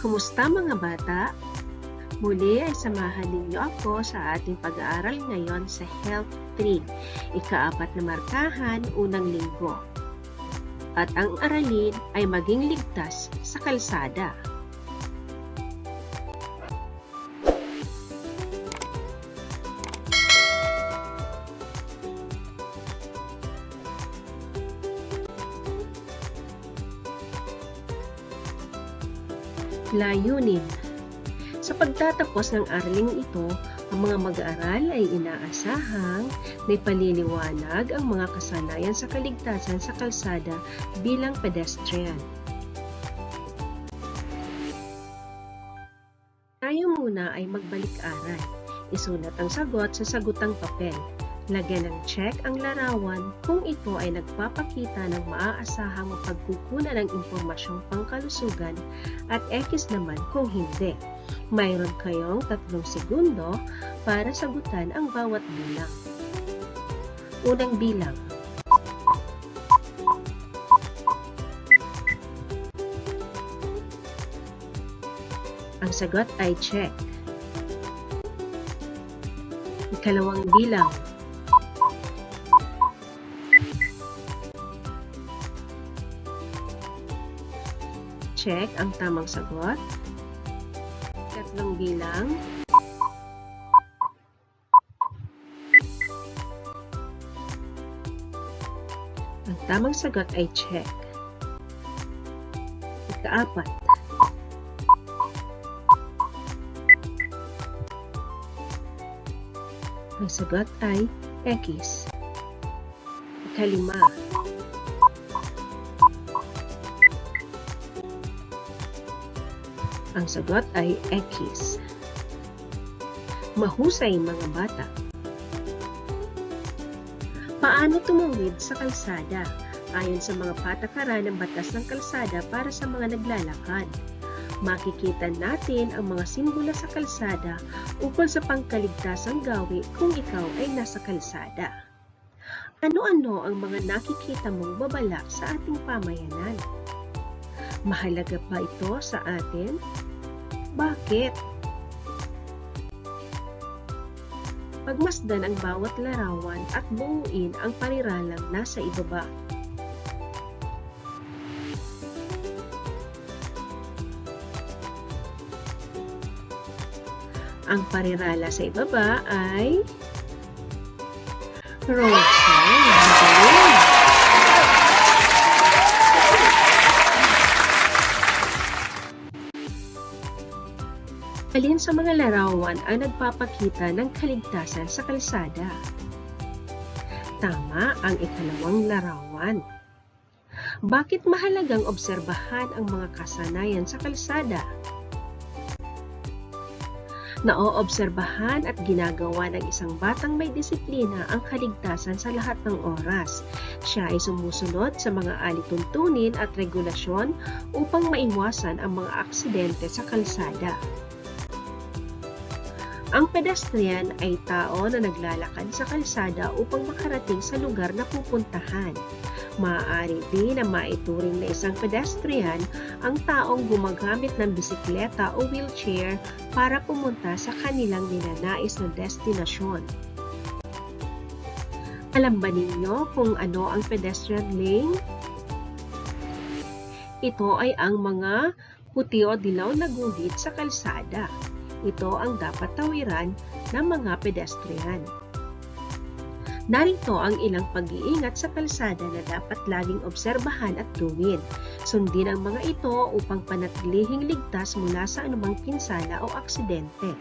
Kumusta mga bata? Muli ay samahan ninyo ako sa ating pag-aaral ngayon sa Health 3, ikaapat na markahan, unang linggo. At ang aralin ay maging ligtas sa kalsada. Layunin Sa pagtatapos ng araling ito, ang mga mag-aaral ay inaasahang may paliliwanag ang mga kasanayan sa kaligtasan sa kalsada bilang pedestrian. Tayo muna ay magbalik-aral. Isulat ang sagot sa sagutang papel. Lagyan ng check ang larawan kung ito ay nagpapakita ng maaasahang pagkukunan ng impormasyong pangkalusugan at X naman kung hindi. Mayroon kayong tatlong segundo para sagutan ang bawat bilang. Unang bilang. Ang sagot ay check. Ikalawang bilang. Check ang tamang sagot. Tatlong bilang. Ang tamang sagot ay check. Ikaapat. Ang sagot ay X. Ikalima. Ang sagot ay X. Mahusay mga bata. Paano tumawid sa kalsada? Ayon sa mga patakaran ng batas ng kalsada para sa mga naglalakad. Makikita natin ang mga simbolo sa kalsada ukol sa pangkaligtasang gawi kung ikaw ay nasa kalsada. Ano-ano ang mga nakikita mong babala sa ating pamayanan? Mahalaga ba ito sa atin? Bakit? Pagmasdan ang bawat larawan at buuin ang paniralang nasa ibaba. Ang parirala sa ibaba ay road Alin sa mga larawan ang nagpapakita ng kaligtasan sa kalsada? Tama ang ikalawang larawan. Bakit mahalagang obserbahan ang mga kasanayan sa kalsada? Naoobserbahan at ginagawa ng isang batang may disiplina ang kaligtasan sa lahat ng oras. Siya ay sumusunod sa mga alituntunin at regulasyon upang maiwasan ang mga aksidente sa kalsada. Ang pedestrian ay tao na naglalakad sa kalsada upang makarating sa lugar na pupuntahan. Maaari din na maituring na isang pedestrian ang taong gumagamit ng bisikleta o wheelchair para pumunta sa kanilang ninanais na destinasyon. Alam ba ninyo kung ano ang pedestrian lane? Ito ay ang mga puti o dilaw na guhit sa kalsada. Ito ang dapat tawiran ng mga pedestrian. Narito ang ilang pag-iingat sa kalsada na dapat laging obserbahan at gawin. Sundin ang mga ito upang panatilihing ligtas mula sa anumang pinsala o aksidente.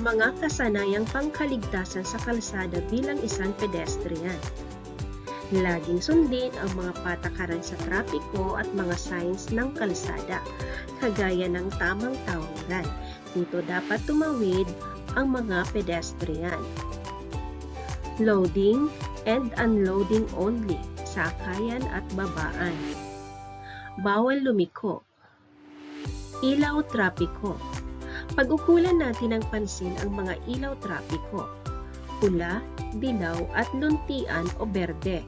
Mga kasanayang pangkaligtasan sa kalsada bilang isang pedestrian. Laging sundin ang mga patakaran sa trapiko at mga signs ng kalsada, kagaya ng tamang tawiran. Dito dapat tumawid ang mga pedestrian. Loading and unloading only, sakayan at babaan. Bawal lumiko. Ilaw trapiko. Pag-ukulan natin ng pansin ang mga ilaw trapiko. Pula, dilaw at luntian o berde.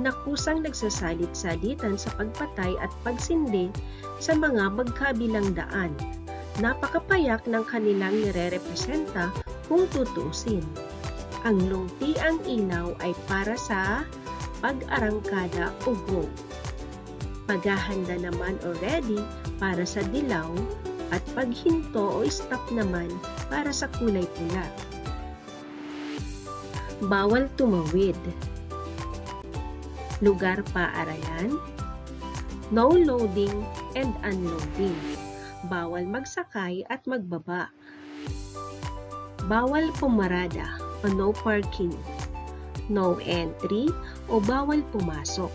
na kusang nagsasalit-salitan sa pagpatay at pagsindi sa mga magkabilang daan. Napakapayak ng kanilang nire-representa kung tutusin. Ang lungtiang ilaw ay para sa pag-arangkada o go. Paghahanda naman o ready para sa dilaw at paghinto o stop naman para sa kulay pula. Bawal tumawid. Lugar paaralan. No loading and unloading. Bawal magsakay at magbaba. Bawal pumarada o no parking. No entry o bawal pumasok.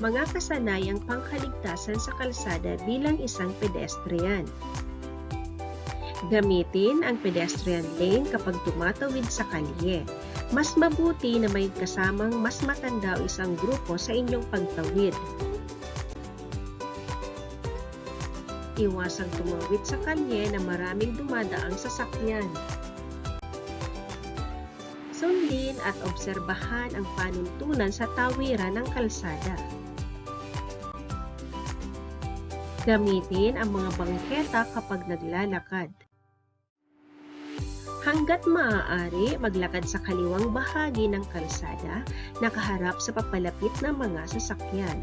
Mga kasanayang pangkaligtasan sa kalsada bilang isang pedestrian. Gamitin ang pedestrian lane kapag tumatawid sa kalye. Mas mabuti na may kasamang mas matanda o isang grupo sa inyong pagtawid. Iwasang tumawid sa kalye na maraming dumadaang sasakyan. Sundin at obserbahan ang panuntunan sa tawiran ng kalsada. Gamitin ang mga bangketa kapag naglalakad. Hanggat maaari, maglakad sa kaliwang bahagi ng kalsada na kaharap sa papalapit na mga sasakyan.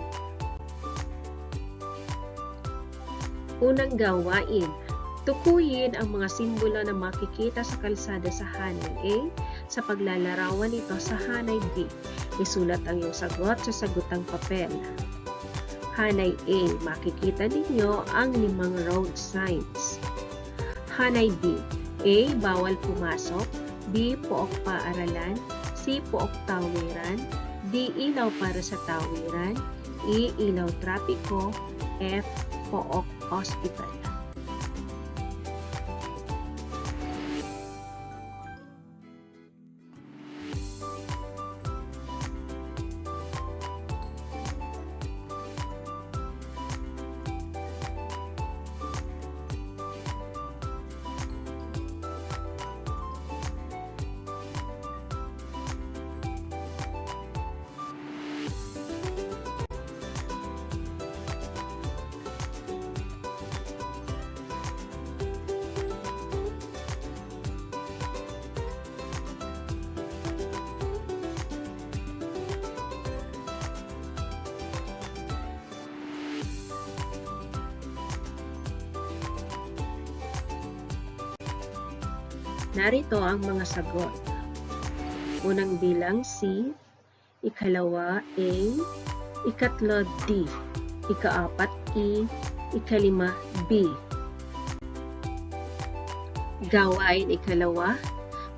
Unang gawain, tukuyin ang mga simbolo na makikita sa kalsada sa hanay A sa paglalarawan nito sa hanay B. Isulat ang iyong sagot sa sagutang papel. Hanay A, makikita ninyo ang limang road signs. Hanay B, A. Bawal pumasok B. Pook paaralan C. Pook tawiran D. Ilaw para sa tawiran E. Ilaw trapiko F. Pook hospital Narito ang mga sagot. Unang bilang C, ikalawa A, ikatlo D, ikaapat E, ikalima B. Gawain ikalawa,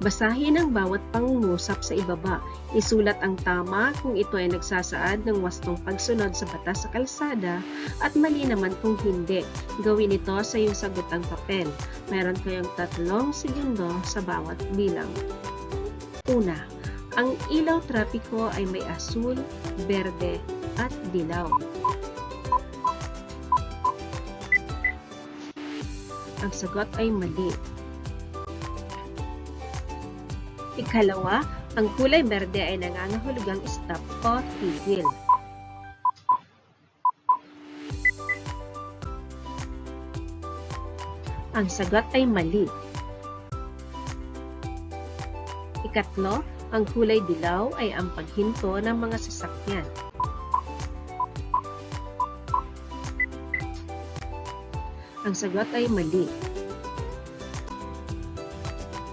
basahin ang bawat pangungusap sa ibaba. Isulat ang tama kung ito ay nagsasaad ng wastong pagsunod sa batas sa kalsada at mali naman kung hindi. Gawin ito sa iyong sagutang papel. Meron kayong tatlong segundo sa bawat bilang. Una, ang ilaw trapiko ay may asul, berde, at dilaw. Ang sagot ay mali. Ikalawa, ang kulay berde ay nangangahulugang stop o tigil. Ang sagot ay mali. Ikatlo, ang kulay dilaw ay ang paghinto ng mga sasakyan. Ang sagot ay mali.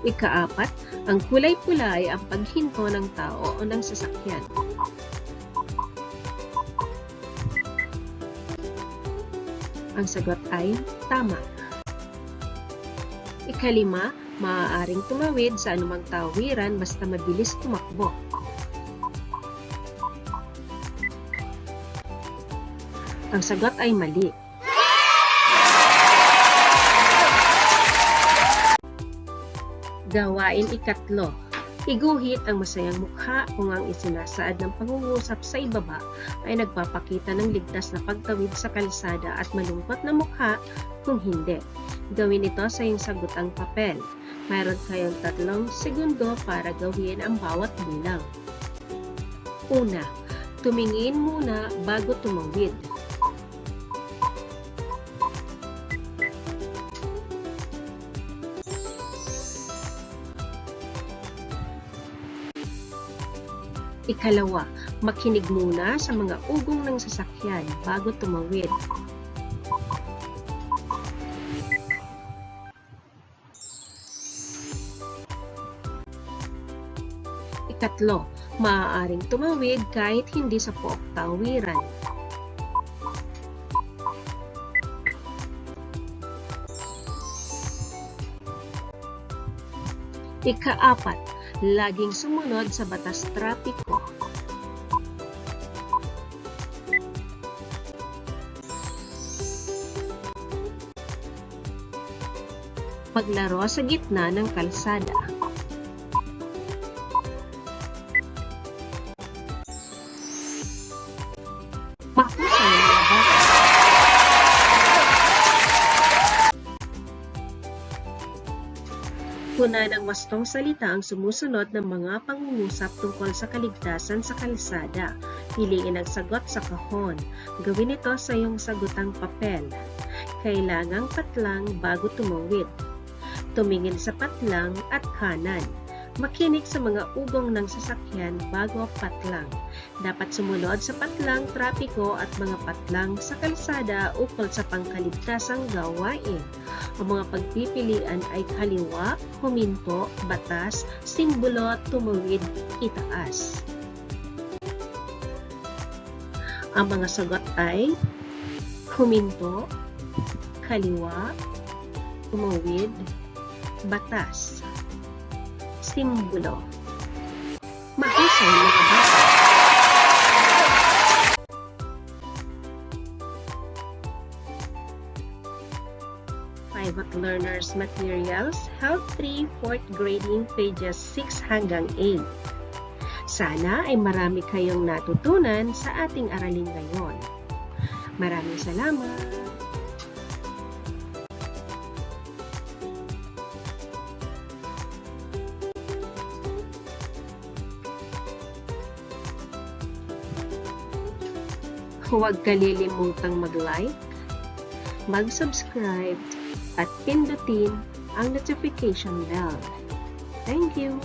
Ikaapat, ang kulay pula ay ang paghinto ng tao o ng sasakyan. Ang sagot ay tama. Ikalima, maaaring tumawid sa anumang tawiran basta mabilis tumakbo. Ang sagot ay mali. Gawain ikatlo. Iguhit ang masayang mukha kung ang isinasaad ng pangungusap sa ibaba ay nagpapakita ng ligtas na pagtawid sa kalsada at malungkot na mukha kung hindi. Gawin ito sa iyong sagutang papel. Mayroon kayong tatlong segundo para gawin ang bawat bilang. Una, tumingin muna bago tumawid. Ikalawa, makinig muna sa mga ugong ng sasakyan bago tumawid. Ikatlo, maaaring tumawid kahit hindi sa pook tawiran. Ikaapat, laging sumunod sa batas trapiko. Paglaro sa gitna ng kalsada. Tuna ng wastong salita ang sumusunod ng mga pangungusap tungkol sa kaligtasan sa kalsada. Piliin ang sagot sa kahon. Gawin ito sa iyong sagutang papel. Kailangang patlang bago tumawid. Tumingin sa patlang at kanan. Makinig sa mga ugong ng sasakyan bago patlang. Dapat sumunod sa patlang trapiko at mga patlang sa kalsada ukol sa pangkaligtasang gawain. Ang mga pagpipilian ay kaliwa, huminto, batas, simbolo, tumawid, itaas. Ang mga sagot ay huminto, kaliwa, tumawid, batas, simbolo. Mahusay mga Learners Materials, Health 3, 4th Grading, pages 6 hanggang 8. Sana ay marami kayong natutunan sa ating aralin ngayon. Maraming salamat! Huwag kalilimutang mag-like, mag-subscribe, at pindutin ang notification bell. Thank you!